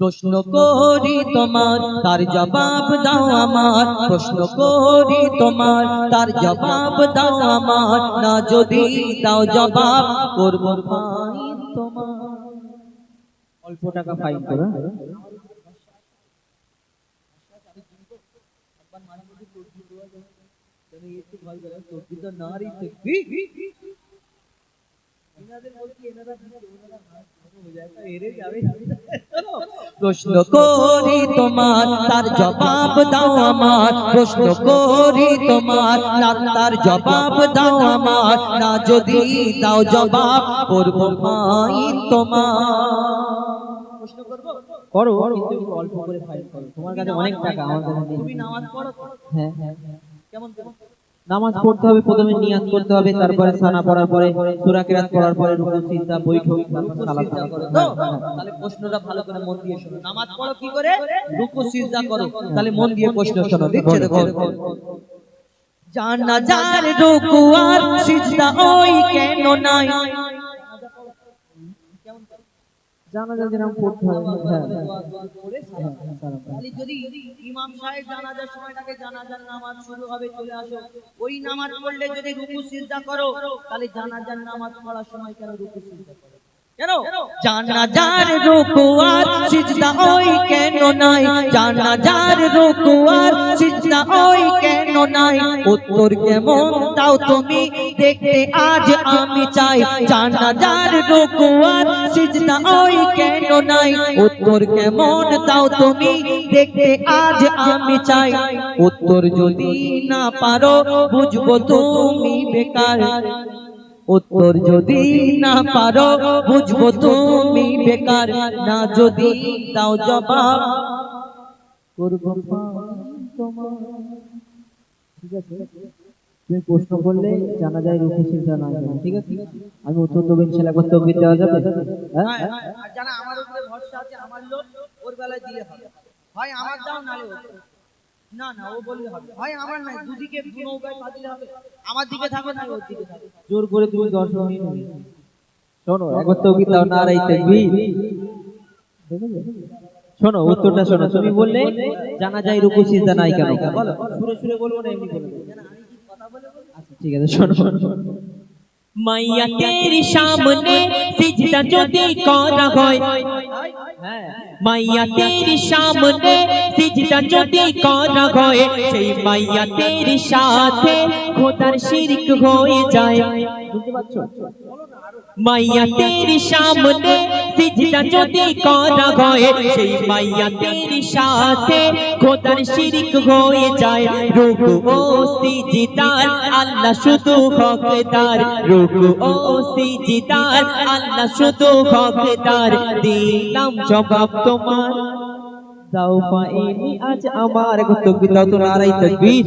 প্রশ্ন করি তোমার, তার জবাব দাও আমার। প্রশ্ন করি তোমার, তার জবাব দাও আমার। না যদি দাও জবাব করব অল্প টাকা ফাইন করে প্রশ্ন করি তোমার তার জবাব দাও আমার। প্রশ্ন করি তোমার তার তার জবাব দাও আমার। না যদি দাও জবাব করব ফাইন তোমার। প্রশ্ন করব? করো কিন্তু অল্প করে তোমার কাছে অনেক টাকা আমার কাছে তুমি নামাজ পড়ো হ্যাঁ হ্যাঁ। কেমন কেমন নামাজ পড়তে হবে প্রথমে নিয়াত করতে হবে তারপরে সানা পড়ার পরে সূরা কিরাত পড়ার পরে রুকু সিজদা বৈঠক সালাত। তাহলে প্রশ্নটা ভালো করে মন দিয়ে শোনো। নামাজ পড়ো কি করে? রুকু সিজদা করো। তাহলে মন দিয়ে প্রশ্ন শোনো দেখছে দেখো জানাজার রুকু আর সিজদা ওই কেন নাই? জানা যায় যেরকম পড়তে হয় হ্যাঁ হ্যাঁ, তাহলে যদি ইমাম সাহেব জানাজার সময়টাকে জানাজার নামাজ শুরু হবে চলে আসো। ওই নামাজ পড়লে যদি রুকু সিজদা করো তাহলে জানাজার নামাজ পড়ার সময় কেন রুকু সিজদা করো? জানাজার রুকু আর সিজদা ওই কেন নাই? জানাজার রুকু আর সিজদা ওই কেন নাই? উত্তর কেমন দাও তুমি দেখতে আজ আমি চাই। জানাজার রুকু আর সিজদা ওই কেন নাই? উত্তর কেমন দাও তুমি দেখতে আজ আমি চাই। উত্তর যদি না পারো বুঝব তুমি বেকার। উত্তর যদি না পারো বুঝব তুমি বেকার। না যদি দাও জবাব। করব ঠিক আছে? তুমি প্রশ্ন করলে জানা যায় রুকু সিজদা না জানা। ঠিক আছে? আমি উত্তর দেবো ইনশাআল্লাহ একবার তকবীর দেওয়া যাবে। হ্যাঁ আর যারা আমার উপরে ভরসা আছে আমার লোক ওর বেলায় দিলে হবে। হয় আমার দাও নালে। না না ও বললে হবে হয় আমার নাই দুদিকে দু নৌকায় পা দিলে হবে। আমার দিকে থাকো না ওর দিকে থাকো। জোর করে তুমি দর্শন নিয়ে শোনো একবার তকবীর দাও নারাই তাকবীর শোনো উত্তরটা শোনো। তুমি বললে জানা যায় রুকু সিজদা নাই কেন? বলো। সুরে সুরে বলব না এমনি বলব? আচ্ছা ঠিক আছে শোনো। মাইয়া তেরি সামনে সিজদা যদি করা হয়। মাইয়া তেরি সামনে সিজদা যদি করা হয় সেই মাইয়া তেরি সাথে খোদার শিরক হয়ে যায়। বুঝতে পারছ? মাইয়া তেরি সামনে সিজদা যদি করা হয়, সেই মাইয়া তেরি সাথে খোদার শিরক হয়ে যায়। রুকু ও সিজদার, আল্লাহ শুধু হকদার। রুকু ও সিজদার, আল্লাহ শুধু হকদার। দিলাম জবাব তোমার। দাও পাইনি আজ আমার একবার তকবীর তো নারাই তাকবীর।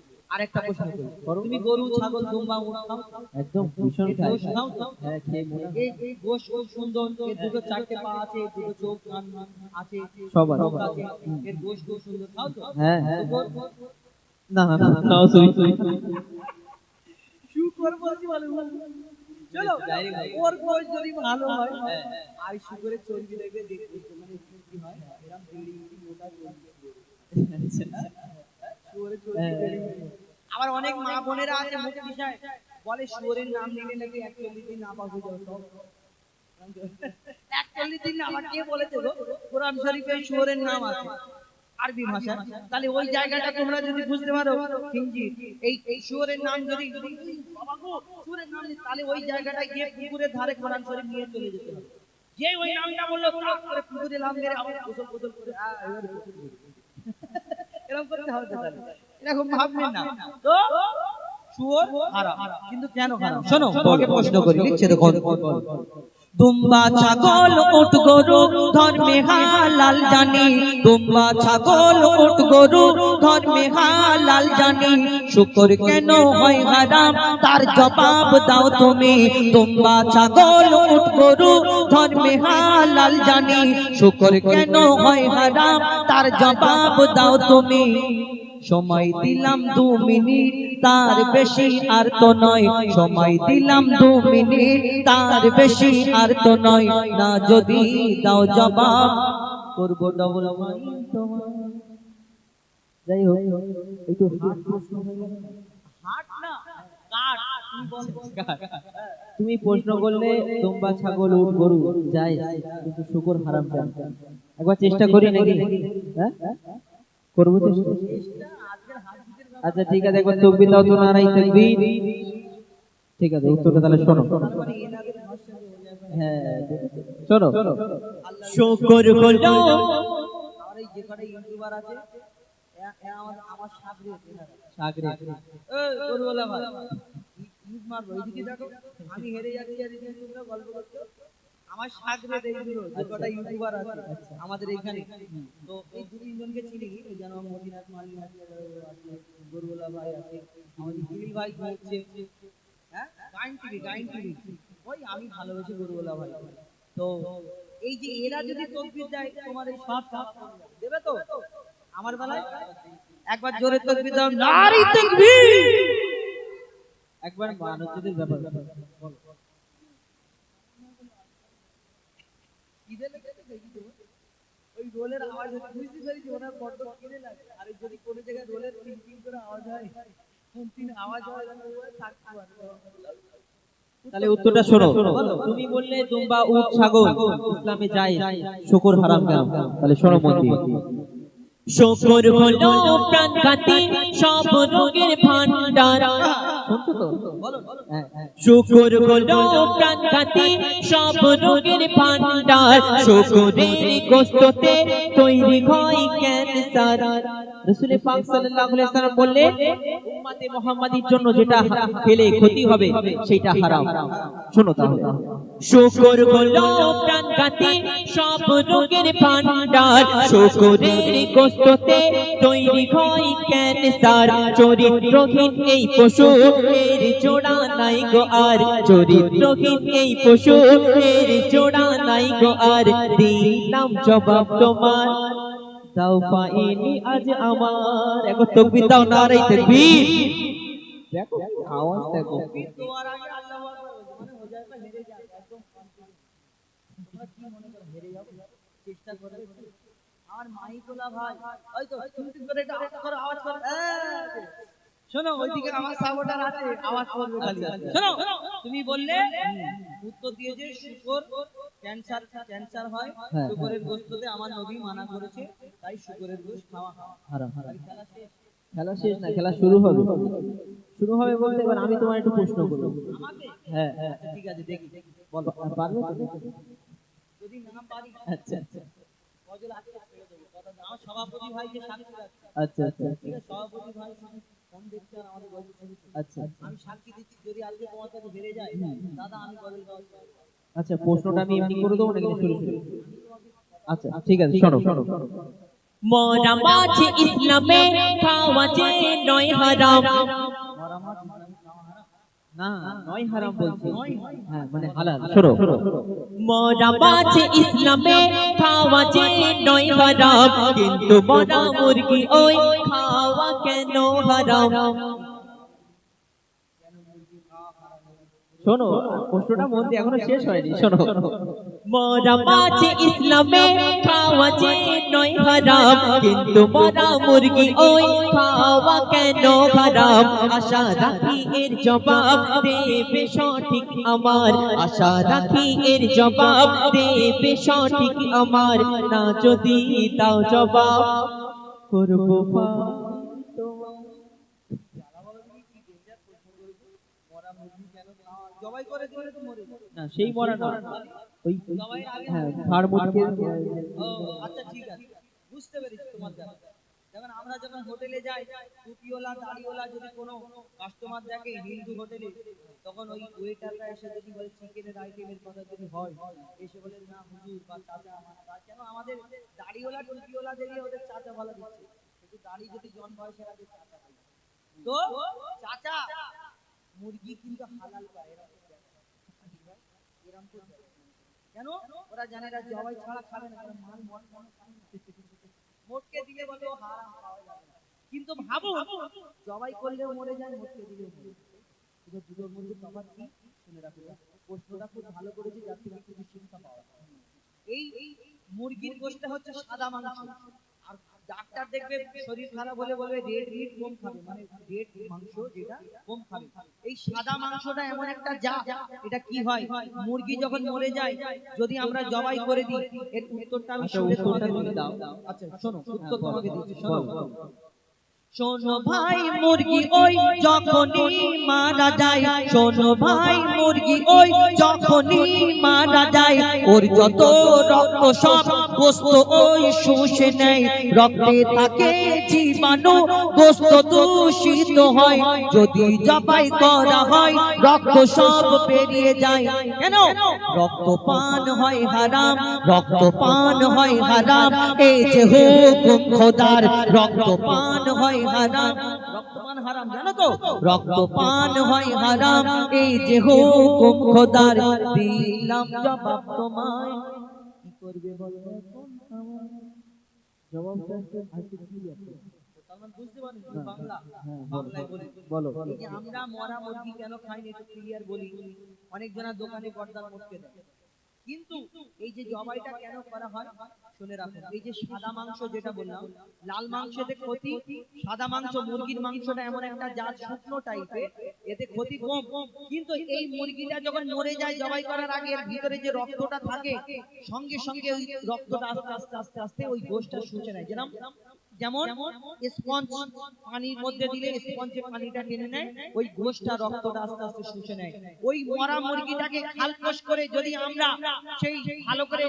আরেকটা প্রশ্ন করি। তুমি গরু ছাগল দুম্বা উট একদম ভীষণ খাই খাও হ্যাঁ খেয়ে মনে এই এই গোশ খুব সুন্দর। এর দুটো চারটে পা আছে এর দুটো চোখ কান আছে সব আছে। এর গোশ খুব সুন্দর। খাও তো? হ্যাঁ হ্যাঁ না না না নাও সরি সরি শুকর বলছি ভালো চলো ওর গোশ যদি ভালো হয় আর শুকরের চর্বি দেখবে দেখতে মানে কি হয়। এরকম মোটা চর্বি। শুয়োরের চর্বি দেড় ইঞ্চি। আবার অনেক মা বোনেরা আছে মুখ বিষয় বলে শুয়োরের নাম নিলে নাকি একচল্লিশ দিন না পাওয়া যাবে সব? একচল্লিশ দিন আমার কে বলেছে গো? কোরআন শরীফে শুয়োরের নাম আছে আরবি ভাষা তাহলে ওই জায়গাটা তোমরা যদি বুঝতে পারো হিন্দি এই এই শুয়োরের নাম যদি বাবা গো, শুয়োরের নাম তাহলে ওই জায়গাটায় গিয়ে পুকুরের ধারে কোরআন শরীফ নিয়ে চলে যেতে হবে। যে ওই নামটা বলল তাক করে পুকুরে লাভ মেরে আবার গোসল গোসল করে। এরকম করতে হবে তাহলে। এরকম ভাববেন না। তো শুয়োর হারাম কিন্তু কেন হারাম শোনো তোমাকে প্রশ্ন করি লিখছে দেখো দুম্বা ছাগল উট গরু ধর্মে হালাল জানি। দুম্বা ছাগল উট গরু ধর্মে হালাল জানি। শুকর কেন হয় হারাম? তার জবাব দাও তুমি। দুম্বা ছাগল উট গরু ধর্মে হালাল জানি। শুকর কেন হয় হারাম? তার জবাব দাও তুমি। সময় দিলাম দু মিনিট তার বেশি আর তো নয়। সময় দিলাম দু মিনিট তার বেশি আর তো নয়। না যদি দাও জবাব করব ডবল যাই হোক একটু হাট না তুমি প্রশ্ন করলে তোমরা ছাগল উট গরু যাই কিন্তু শুকর হারাম একবার চেষ্টা করি নাকি? হ্যাঁ? করব চেষ্টা আচ্ছা ঠিক আছে একবার তকবির দাও তো নারাই তাকবীর। ঠিক আছে উত্তরটা তাহলে শোনো। হ্যাঁ শোনো শুকর হলো। আমার এই যে কটা ইউটিউবার আছে আমার আমার সাগরে সাগরে এই, গরুওয়ালা ভাই, মারবো, এইদিকে দেখো, আমি হেরে যাচ্ছি আর তোমরা গল্প করছ। আমার সাগরে দেখগুলো যে কটা ইউটিউবার আছে আমাদের এখানে। তো এই দু তিনজনকে চিনি যেন মদিনাথ মালিক আছে আছে, ভাই আছে আমাদের গিরিল ভাই হচ্ছে হ্যাঁ গাইন টিভি গাইন টিভি। ওই আমি ভালোবেসে গরুওয়ালা ভাই। তো এই যে এরা যদি তকবির দেয় তোমার এই সব দেবে তো? আমার বেলায় একবার জোরে তকবির দাও। নারী তকবির! একবার মানবদের ব্যাপার। বলো। কিনে লেগেছে দেখি তো। ওই রোলের আওয়াজ হচ্ছে বুঝতে পেরেছি ওনার বড্ড কিনে লাগে। আর যদি কোনো জায়গায় রোলের টিং টিং করে আওয়াজ হয় কোন টিন আওয়াজ হয় থাকতে পারবে। তাহলে উত্তরটা শোনো। তুমি বললে দুম্বা উট ছাগল ইসলামে যায় শুকর হারাম কেন তাহলে শোনো মন দিয়ে শুকর হলো প্রাণঘাতী সব রোগের ভান্ডার শুনছো তো শুকুর হলো প্রাণঘাতী সব রোগের ভান্ডার শুকুরের গোস্ততে তৈরি হয় ক্যান্সার। রসুল পাক সাল্লাল্লাহু আলাইহি সাল্লাম বললে উম্মতে মুহাম্মাদির জন্য যেটা খেলে ক্ষতি হবে, সেটা হারাম। শোনো তাহলে। শুকর হলো প্রাণঘাতী সব রোগের ভান্ডার শুকরের গোস্ততে তৈরি হয় ক্যান্সার। চরিত্রহীন এই পশু, এর জোড়া নাই গো আর। চরিত্রহীন এই পশু, এর জোড়া নাই গো আর। দিলাম জবাব তোমার। দাও পাইনি আজ আমার। তাকবীর দাও নারাই তাকবীর দেখো আওয়াজ দেখো তোমার আগে আল্লাহ আকবার বলছে, হেরে যাবে একদম তোমরা কি মনে করো হেরে যাব চেষ্টা করবে একটু? মাইকোলা ভাই ওই তো তুমি তুমি করে এটা আওয়াজ করো আওয়াজ করো শোনো ওইদিকে আমার সাপোর্টার আছে আওয়াজ করবে খালি। শোনো তুমি বললে উত্তর দিয়েছে শুকর ক্যান্সার ক্যান্সার হয় হ্যাঁ, শুকরের গোস্ততে আমার নবী মানা করেছে। তাই শুকরের গোশত খাওয়া হারাম খেলা শেষ। না খেলা শুরু হবে। শুরু হবে বলতে এবার আমি তোমার একটু প্রশ্ন করব। আমাকে? হ্যাঁ। হ্যাঁ আচ্ছা, ঠিক আছে দেখি। বলো পারবে যদি না পারি আচ্ছা আচ্ছা। গজল আজকে ছেড়ে দেবো। কথা। আমার সভাপতি ভাই যে সাক্ষী আচ্ছা আচ্ছা। ঠিক আছে সভাপতি ভাই ফোন আর আমাদের গজল আচ্ছা আমি সাক্ষী দিচ্ছি যদি আজকে তোমার কাছে হেরে যায় দাদা আমি গজল। আচ্ছা প্রশ্নটা আমি এমনি করে দেবো নাকি শুরু শুরু আচ্ছা ঠিক আছে শোনো শোনো। মরা মাছ ইসলামে খাওয়া যে নয় হারাম। নয় হারাম বলছি। হ্যাঁ মানে ইসলামে খাওয়া যে নয় হারাম। কিন্তু মরা মুরগি ওই খাওয়া কেন হারাম? শোনো, প্রশ্নটা মন দিয়ে এখনও শেষ হয়নি, শোনো। মরা মাছ ইসলামে খাওয়া যে নয় হারাম, কিন্তু মরা মুরগি ওই খাওয়া কেন হারাম? আশা রাখি এর জবাব দেবে সঠিক আমার। আশা রাখি এর জবাব দেবে সঠিক আমার। না যদি তাও জবাব করব পাপ। জবাই করে দিলে তো মরে যাবে। না সেই মরা না ওই হ্যাঁ মুটকে আচ্ছা ঠিক আছে। বুঝতে পেরেছি তোমার যেমন আমরা যখন হোটেলে যাই টুপিওয়ালা দাড়িওয়ালা যদি কোনো কাস্টমার দেখে হিন্দু হোটেলে তখন ওই ওয়েটাররা এসে যদি বলে চিকেনের আইটেমের কথা যদি হয় এসে বলে না হুজুর বা চাচা আমার কেন আমাদের দাড়িওয়ালা টুপিওয়ালা দেখলে ওদের চাচা বলা দিচ্ছে। কিন্তু দাড়ি যদি জন বয়সের আগে চাচা তো চাচা মুরগি কিন্তু হালাল পায় এরকম। কেন? ওরা জানে এরা জবাই ছাড়া খাবে না কারণ মান মোটকে দিলে বলে কিন্তু ভাবো, জবাই করলেও মরে যায়, মোটকে দিলেও মরে কিন্তু মধ্যে তফাৎ কি? শুনে রাখো প্রশ্নটা খুব ভালো করেছি, যার কিছু শিক্ষা পাওয়া এই মুরগির গোশটা হচ্ছে সাদা মাংস। ডাক্তার দেখবে শরীর খারাপ হলে বলবে রেড মিট কম খাবে মানে রেড মাংস যেটা কম খাবে এই সাদা মাংসটা এমন একটা যা এটা কি হয় মুরগি যখন মরে যায় যদি আমরা জবাই করে দিই এর উত্তরটা আমি আচ্ছা, শুনে তোমাকে তুমি দাও। আচ্ছা শোনো উত্তর তোমাকে দিচ্ছি শোনো বলো। শোনো ভাই মুরগি, ওই যখনই মারা যায়, শোনো ভাই মুরগি, ওই যখনই মারা যায়, ওর যত রক্ত সব গোস্ত ওই শুষে নেয়। রক্তে থাকে জীবাণু, গোস্ত দূষিত হয়। যদি জবাই করা হয়, রক্ত সব বেরিয়ে যায়। কেন? রক্ত পান হয় হারাম, রক্ত পান হয় হারাম। এই যে হুকুম খোদার, রক্ত পান হয় হারাম। রক্তপান হারাম জানো তো? রক্ত হয় হারাম। এই যে হুকুম খোদার দিলাম জবাব তোমায়। কি করবে বলো এখন? আমার? আজকে কি আছে? হ্যাঁ, বাংলায় বলে বলো এই যে আমরা মরা মুরগি কেন খাইনি একটু ক্লিয়ার বলি। অনেক জনা দোকানে পর্দার মুখকে দেয়। কিন্তু এই যে জবাইটা কেন করা হয়, শুনে রাখুন। এই যে সাদা মাংস যেটা বললাম, লাল মাংসতে ক্ষতি, সাদা মাংস, মুরগির মাংসটা এমন একটা জাত, শুকনো টাইপের এতে ক্ষতি কম। কিন্তু এই মুরগিটা যখন মরে যায় জবাই করার আগে, এর ভিতরে যে রক্তটা থাকে, সঙ্গে সঙ্গে ওই রক্তটা আস্তে আস্তে আস্তে আস্তে ওই গোষ্ঠটা শুষে নেয়। যেরকম যেমন স্পঞ্জ পানির মধ্যে দিলে স্পঞ্জে পানিটা টেনে নেয় ওই গোষ্ঠটা রক্তটা আস্তে আস্তে শুষে নেয়। ওই মরা মুরগিটাকে খালকোষ করে যদি আমরা সেই ভালো করে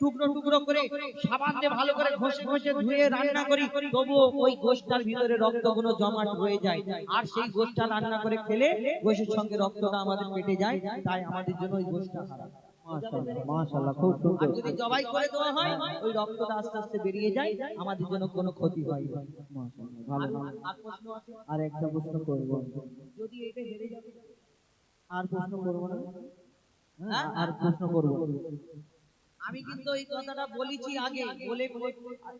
টুকরো টুকরো করে সাবান দিয়ে ভালো করে ঘষে ঘষে ধুয়ে রান্না করি তবুও ওই গোষ্ঠটার ভিতরে রক্তগুলো জমাট হয়ে যায়। আর সেই গোষ্ঠটা রান্না করে খেলে গোষ্ঠের সঙ্গে রক্তটা আমাদের পেটে যায় তাই আমাদের জন্য ওই গোষ্ঠটা হারাম মাশাআল্লাহ মাশাআল্লাহ। খুব আর যদি জবাই করে দেওয়া হয় ওই রক্তটা আস্তে আস্তে বেরিয়ে যায় আমাদের জন্য কোনো ক্ষতি হয় মাশাআল্লাহ ভালো আর- ভালো। আর প্রশ্ন আছে? আর একটা প্রশ্ন করব। যদি এটা হেরে যাবে আর প্রশ্ন করব না? আর প্রশ্ন করব। আমি কিন্তু এই কথাটা বলেছি আগে বলে বলে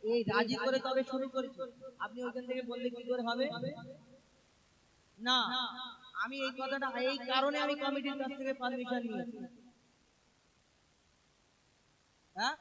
এই রাজি করে তবে শুরু করেছি। আপনি ওইখান থেকে বললে কি করে হবে? না আমি এই কথাটা এই কারণে আমি কমিটির কাছ থেকে পারমিশন নিয়েছি। হ্যাঁ